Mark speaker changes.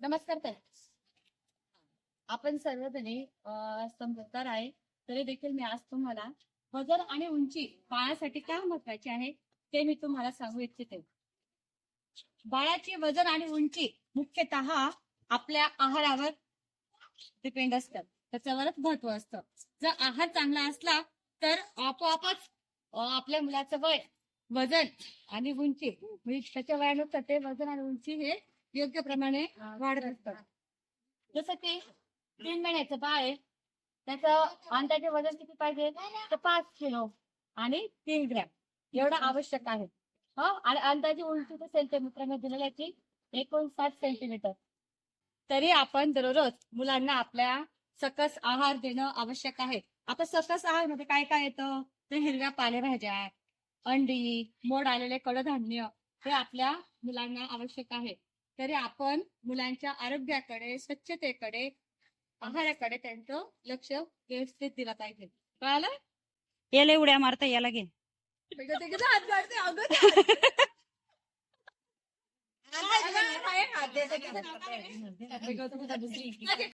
Speaker 1: नमस्कार ताई. आपण सर्वजणी समजदार आहे तरी देखील मी आज तुम्हाला वजन आणि उंची बाळासाठी काय महत्वाची आहे ते मी तुम्हाला सांगू इच्छिते. बाळाची वजन आणि उंची मुख्यतः आपल्या आहारावर डिपेंड असतात त्याच्यावरच महत्त्व असतं. जर आहार चांगला असला तर आपोआपच आपल्या मुलाचं वय वजन आणि उंची म्हणजे त्याच्या वयानुसार ते वजन आणि उंची हे योग्य प्रमाणे वाढत असतात. जसं की तीन महिन्याचं बाळ आहे. त्याचं अंदाजे वजन किती पाहिजे? तर पाच किलो आणि तीन ग्रॅम. एवढं आवश्यक आहे. हो आणि अंदाजे उंची तर सेंटीमीटरने दिलेली आहे ती एकोणसाठ सेंटीमीटर. तरी आपण दररोज मुलांना आपल्या सकस आहार देणं आवश्यक आहे. आता सकस आहारमध्ये काय काय येतं? तर हिरव्या पालेभाज्या अंडी मोड आलेले कडधान्य हे आपल्या मुलांना आवश्यक आहे. तरी आपण मुलांच्या आरोग्याकडे स्वच्छतेकडे आहाराकडे त्यांचं लक्ष व्यवस्थित दिलं पाहिजे. कळालं?
Speaker 2: याला उड्या मारता याला घे.
Speaker 1: हात काढते अगं